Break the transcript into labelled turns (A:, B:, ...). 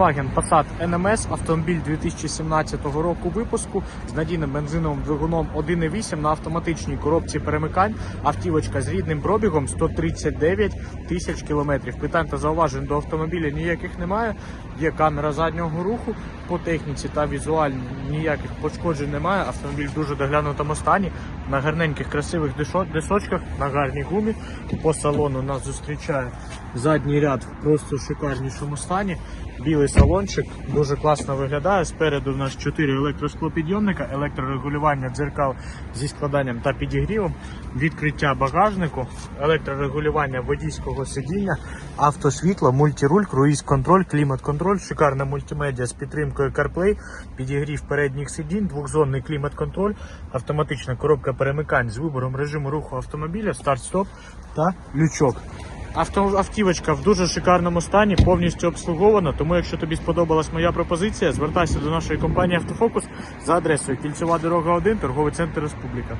A: Volkswagen Passat NMS, автомобіль 2017 року випуску з надійним бензиновим двигуном 1.8 на автоматичній коробці перемикань. Автівочка з рідним пробігом 139 тисяч кілометрів. Питань та зауважень до автомобіля ніяких немає. Є камера заднього руху по техніці та візуально ніяких пошкоджень немає. Автомобіль в дуже доглянутому стані на гарненьких красивих дисочках, на гарній гумі. По салону нас зустрічає задній ряд в просто шикарнішому стані. Білий салончик дуже класно виглядає. Спереду у нас 4 електросклопідйомника, електрорегулювання дзеркал зі складанням та підігрівом, відкриття багажнику, електрорегулювання водійського сидіння, автосвітло, мультируль, круїз-контроль, клімат-контроль, шикарна мультимедіа з підтримкою CarPlay, підігрів передніх сидінь, двохзонний клімат-контроль, автоматична коробка перемикань з вибором режиму руху автомобіля, старт-стоп та лючок. Авто, автівочка в дуже шикарному стані, повністю обслугована. Тому, якщо тобі сподобалась моя пропозиція, звертайся до нашої компанії Автофокус за адресою Кільцева дорога 1, торговий центр Республіка.